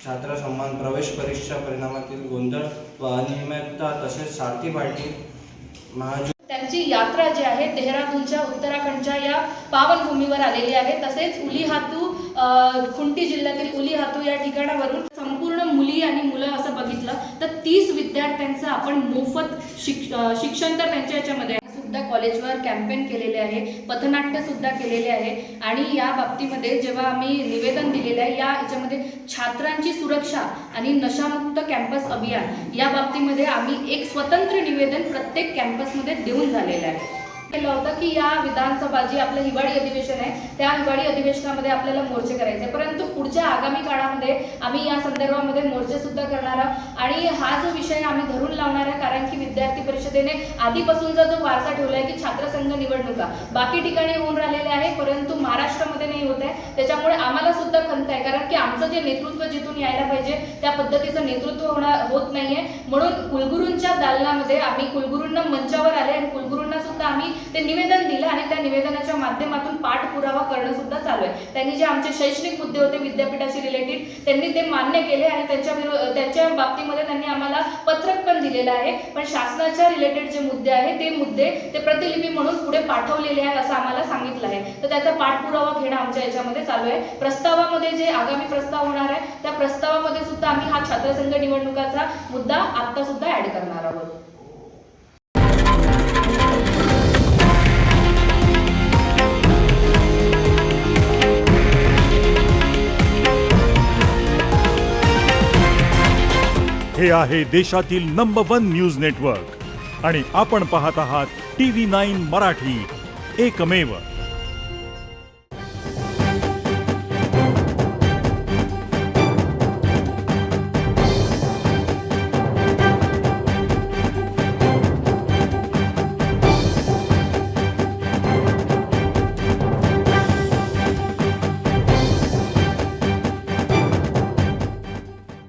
छात्र सन्मान प्रवेश परीक्षा परिणामातील गोंधळ व अनियमितता तसेच सारथी पार्टी महाजू त्यांची यात्रा जी आहे देहरादूनच्या उत्तराखंडच्या या पावनभूमीवर आलेली आहे तसेच उलिहातू खुंटी जिल्ह्यातील उलिहातू या ठिकाणावरून संपूर्ण मुली आणि मुलं असं बघितलं तर तीस विद्यार्थ्यांचं आपण मोफत शिक शिक्षण तर त्यांच्या याच्यामध्ये आहे. सुद्धा कॉलेजवर कॅम्पेन केलेले आहे पथनाट्य सुद्धा केलेले आहे. आणि या बाबतीमध्ये जेव्हा आम्ही निवेदन दिलेलं आहे या याच्यामध्ये छात्रांची सुरक्षा आणि नशामुक्त कॅम्पस अभियान या बाबतीमध्ये आम्ही एक स्वतंत्र निवेदन प्रत्येक कॅम्पसमध्ये देऊन झालेलं आहे. केलं होतं की या विधानसभा जी आपलं हिवाळी अधिवेशन आहे त्या हिवाळी अधिवेशनामध्ये आपल्याला मोर्चे करायचे परंतु पुढच्या आगामी काळामध्ये आम्ही या संदर्भामध्ये मोर्चे सुद्धा करणार आहोत. आणि हा जो विषय आम्ही धरून लावणार आहे कारण की विद्यार्थी परिषदेने आधीपासूनचा जो वारसा ठेवला आहे की छात्रसंघ निवडणुका बाकी ठिकाणी होऊन राहिलेल्या आहे परंतु महाराष्ट्रामध्ये होत आहे. त्याच्यामुळे आम्हाला सुद्धा खंत आहे. कारण की आमचं जे नेतृत्व जिथून यायला पाहिजे त्या पद्धतीचं नेतृत्व होणार होत नाहीये. म्हणून कुलगुरूंच्या दालनामध्ये आम्ही कुलगुरूंना मंचावर आले आणि कुलगुरूंना सुद्धा आम्ही ते निवेदन दिलं आणि त्या निवेदनाच्या माध्यमातून पाठपुरावा करणं सुद्धा चालू आहे. त्यांनी जे आमचे शैक्षणिक मुद्दे होते विद्यापीठाशी रिलेटेड त्यांनी ते मान्य केले आणि त्यांच्या त्यांच्या बाबतीमध्ये त्यांनी आम्हाला पत्रक पण दिलेलं आहे. पण शासनाच्या रिलेटेड जे मुद्दे आहेत ते मुद्दे ते प्रतिलिपी म्हणून पुढे पाठवलेले आहे असं आम्हाला सांगितलं आहे. तर त्याचा पाठपुरावा घेणं आमच्या आमच्या याच्यामध्ये चालू आहे. प्रस्तावामध्ये जे आगामी प्रस्ताव होणार आहे त्या प्रस्तावामध्ये सुद्धा आम्ही हा छात्रसंघ निवडणुकाचा मुद्दा आता सुद्धा ऍड करणार आहोत. हे आहे देशातील नंबर वन न्यूज नेटवर्क आणि आपण पाहत आहात टी व्ही नाईन मराठी. एकमेव